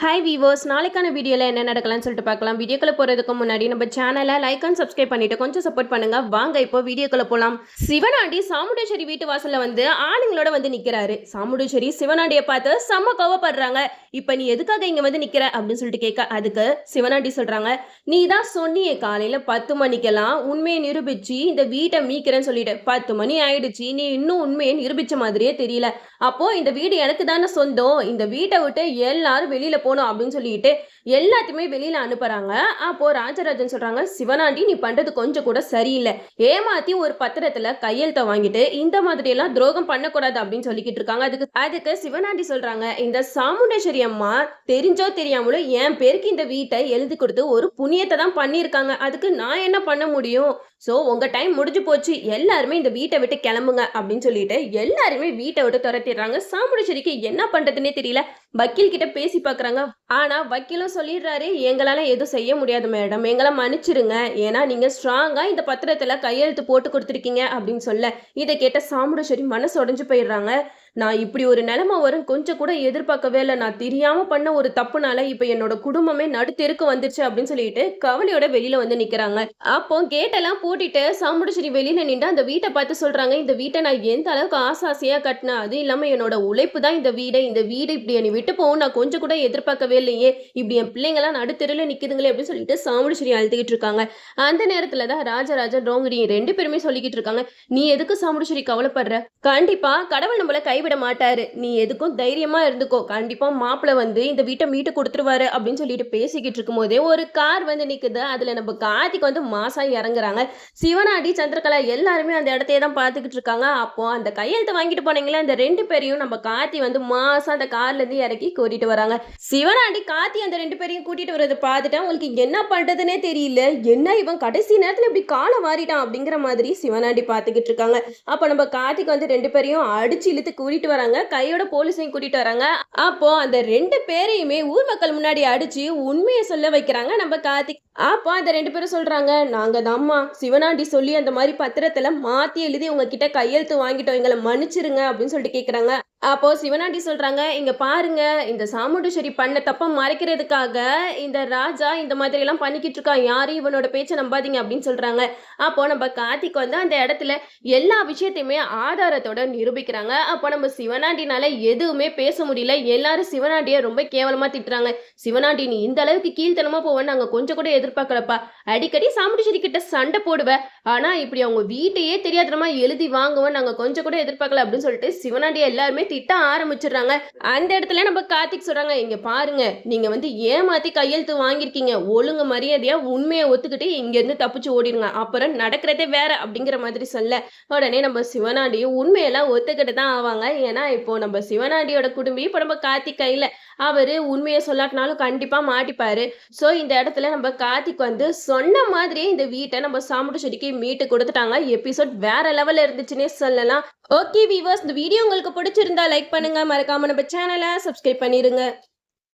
Hi viewers நாளைக்கான வீடியோவில் என்ன நடக்கலாம்னு சொல்லிட்டு பார்க்கலாம். வீடியோக்குள்ள போகிறதுக்கு முன்னாடி நம்ம சேனலை லைக் அண்ட் சப்ஸ்கிரைப் பண்ணிட்டு கொஞ்சம் சப்போர்ட் பண்ணுங்க. வாங்க இப்போ வீடியோக்குள்ள போகலாம் சிவனாண்டி சாமுண்டேஸ்வரி வீட்டு வாசலில் வந்து ஆளுங்களோட வந்து நிற்கிறாரு சாமுண்டேஸ்வரி சிவனாண்டியை பார்த்து செம்ம கோவப்படுறாங்க. இப்போ நீ எதுக்காக இங்கே வந்து நிற்கிற அப்படின்னு சொல்லிட்டு கேட்க அதுக்கு சிவனாண்டி சொல்கிறாங்க நீ தான் சொன்னியே காலையில் பத்து மணிக்கெல்லாம் உண்மையை நிரூபிச்சு இந்த வீட்டை மீக்கிறேன்னு சொல்லிட்டு. பத்து மணி ஆயிடுச்சு நீ இன்னும் உண்மையை நிரூபித்த மாதிரியே தெரியல. அப்போ இந்த வீடு எனக்கு தானே சொந்தம். இந்த வீட்டை விட்டு எல்லாரும் வெளியில் போகணும் அப்படின்னு சொல்லிட்டு எல்லாத்தையுமே வெளியில அனுப்புறாங்க. அப்போ ராஜராஜன் சொல்றாங்க சிவனாண்டி நீ பண்றது கொஞ்சம் கூட சரியில்லை. ஏமாத்தி ஒரு பத்திரத்துல கையெழுத்த வாங்கிட்டு இந்த மாதிரி எல்லாம் துரோகம் பண்ணக்கூடாது அப்படின்னு சொல்லிக்கிட்டு இருக்காங்க. அதுக்கு அதுக்கு சிவனாண்டி சொல்றாங்க இந்த சாமுண்டேஸ்வரி அம்மா தெரிஞ்சோ தெரியாமலோ என் பேருக்கு இந்த வீட்டை எழுதி கொடுத்து ஒரு புண்ணியத்தை தான் பண்ணியிருக்காங்க. அதுக்கு நான் என்ன பண்ண முடியும்? ஸோ உங்க டைம் முடிஞ்சு போச்சு. எல்லாருமே இந்த வீட்டை விட்டு கிளம்புங்க அப்படின்னு சொல்லிட்டு எல்லாருமே வீட்டை விட்டு துரத்திடுறாங்க. சாமுண்டேஸ்வரிக்கு என்ன பண்றதுன்னே தெரியல. வக்கீல் கிட்ட பேசி பார்க்குறாங்க ஆனா வக்கீலும் சொல்லிடுறாரு எங்களால எதுவும் செய்ய முடியாது மேடம். எங்களை மன்னிச்சிருங்க. ஏன்னா நீங்க ஸ்ட்ராங்கா இந்த பத்திரத்துல கையெழுத்து போட்டு கொடுத்துருக்கீங்க அப்படின்னு சொல்ல இதை கேட்ட சாமுண்டேஸ்வரி மனசு உடஞ்சு போயிடுறாங்க. நான் இப்படி ஒரு நிலைமை வரும் கொஞ்சம் கூட எதிர்பார்க்கவே இல்லை. நான் தெரியாமல் பண்ண ஒரு தப்புனால இப்போ என்னோட குடும்பமே நடுத்தெருக்கு வந்துருச்சு அப்படின்னு சொல்லிட்டு கவலையோட வெளியில வந்து நிக்கிறாங்க. அப்போ கேட்டெல்லாம் போட்டுட்டு சாமுண்டேஸ்வரி வெளியில நின்று அந்த வீட்டை பார்த்து சொல்றாங்க இந்த வீட்டை நான் எந்த அளவுக்கு ஆசை ஆசையாக கட்டினேன்? அது இல்லாமல் என்னோட உழைப்பு தான் இந்த வீடு. இந்த வீடு இப்படி என்னை விட்டு போகும் நான் கொஞ்சம் கூட எதிர்பார்க்கவே இல்லையே. இப்படி என் பிள்ளைங்களாம் நடுத்தெருவில் நிக்குதுங்களே அப்படின்னு சொல்லிட்டு சாமுண்டேஸ்வரி அழுதுகிட்டு இருக்காங்க. அந்த நேரத்துல தான் ராஜராஜன் டோங்கிரி ரெண்டு பேருமே சொல்லிக்கிட்டு இருக்காங்க நீ எதுக்கு சாமுண்டேஸ்வரி கவலைப்படுற? கண்டிப்பா கடவுள் நம்மளை கைவிட மாட்டாரு. நீ எதுக்கும் தைரியமா இருந்துக்கோ. கண்டிப்பா மாப்பிள்ள வந்து இந்த வீட்டை மீட்டு கொடுத்துருவாரு அப்படின்னு சொல்லிட்டு பேசிக்கிட்டு இருக்கும் போதே ஒரு கார் வந்து நிக்குது. அதுல நம்ம கார்த்திக் வந்து மாசா இறங்குறாங்க. சிவனாடி சந்திரகலா எல்லாருமே அந்த இடத்தையே தான் பார்த்துக்கிட்டு இருக்காங்க. அப்போ அந்த கையெழுத்து வாங்கிட்டு போனீங்களே அந்த ரெண்டு பேரையும் நம்ம கார்த்தி வந்து மாசா அந்த கார்ல இருந்து இறக்கி கூட்டிட்டு வராங்க. சிவனாண்டி கார்த்தி அந்த ரெண்டு பேரையும் கூட்டிட்டு வர்றதை பார்த்துட்டு அவங்களுக்கு என்ன பண்றதுனே தெரியல. என்ன இவன் கடைசி நேரத்துல இப்படி காலை மாறிட்டான் அப்படிங்கிற மாதிரி சிவனாண்டி பார்த்துக்கிட்டு இருக்காங்க. அப்போ நம்ம கார்த்திக் வந்து ரெண்டு பேரையும் அடிச்சு இழுத்து கூட்டிட்டு வராங்க. கையோட போலீஸையும் கூட்டிட்டு வராங்க. அப்போ அந்த ரெண்டு பேரையுமே ஊர் மக்கள் முன்னாடி அடிச்சு உண்மையை சொல்ல வைக்கிறாங்க நம்ம கார்த்திக். அப்போ அந்த ரெண்டு பேரும் சொல்றாங்க நாங்க தாம்மா சிவனாண்டி சொல்லி அந்த மாதிரி பத்திரத்துல மாத்தி எழுதி உங்ககிட்ட கையெழுத்து வாங்கிட்டோம். எங்களை மன்னிச்சிருங்க அப்படின்னு சொல்லிட்டு கேக்குறாங்க. அப்போ சிவனாண்டி சொல்றாங்க இங்க பாருங்க இந்த சாமுண்டீஸ்வரி பண்ண தப்ப மறைக்கிறதுக்காக இந்த ராஜா இந்த மாதிரி எல்லாம் பண்ணிக்கிட்டு இருக்கான் யாரும் இவனோட பேச்சை நம்பாதீங்க அப்படின்னு சொல்றாங்க. அப்போ நம்ம கார்த்திக் வந்து அந்த இடத்துல எல்லா விஷயத்தையுமே ஆதாரத்தோட நிரூபிக்கிறாங்க. அப்போ நம்ம சிவனாண்டினால எதுவுமே பேச முடியல. எல்லாரும் சிவனாண்டியை ரொம்ப கேவலமா திட்டுறாங்க. சிவனாண்டி நீ இந்த அளவுக்கு கீழ்த்தனமா போவேன் நாங்க கொஞ்சம் கூட எதிர்பார்க்கலப்பா. அடிக்கடி சாமுண்டீஸ்வரி கிட்ட சண்டை போடுவ. ஆனா இப்படி அவங்க வீட்டையே தெரியாதனமா எழுதி வாங்குவேன் நாங்க கொஞ்சம் கூட எதிர்பார்க்கல அப்படின்னு சொல்லிட்டு சிவனாண்டியை எல்லாருமே திட்ட ஆரம்பிச்சிடுறாங்க. அந்த இடத்துல நம்ம கார்த்திக் சொல்றாங்க இங்க பாருங்க நீங்க வந்து ஏமாத்தி கையெழுத்து வாங்கியிருக்கீங்க. ஒழுங்கு மரியாதையா உண்மையை ஒத்துக்கிட்டு இங்க இருந்து தப்பிச்சு ஓடிடுங்க அப்புறம் நடக்கிறதே வேற அப்படிங்கிற மாதிரி சொல்ல உடனே நம்ம சிவனாண்டியும் உண்மையெல்லாம் ஒத்துக்கிட்டு தான் ஆவாங்க. ஏன்னா இப்போ நம்ம சிவனாண்டியோட குடும்பி இப்போ நம்ம கார்த்திக் கையில அவர் உண்மையை சொல்லாட்டினாலும் கண்டிப்பாக மாட்டிப்பார். ஸோ இந்த இடத்துல நம்ம கார்த்திக் வந்து சொன்ன மாதிரியே இந்த வீட்டை நம்ம சாமுண்டேஸ்வரிக்கு மீட்டு கொடுத்துட்டாங்க. எபிசோட் வேற லெவலில் இருந்துச்சுன்னே சொல்லலாம். ஓகே வீவர்ஸ் இந்த வீடியோ உங்களுக்கு பிடிச்சிருந்தா லைக் பண்ணுங்கள் மறக்காமல் நம்ம சேனலை சப்ஸ்கிரைப் பண்ணிடுங்க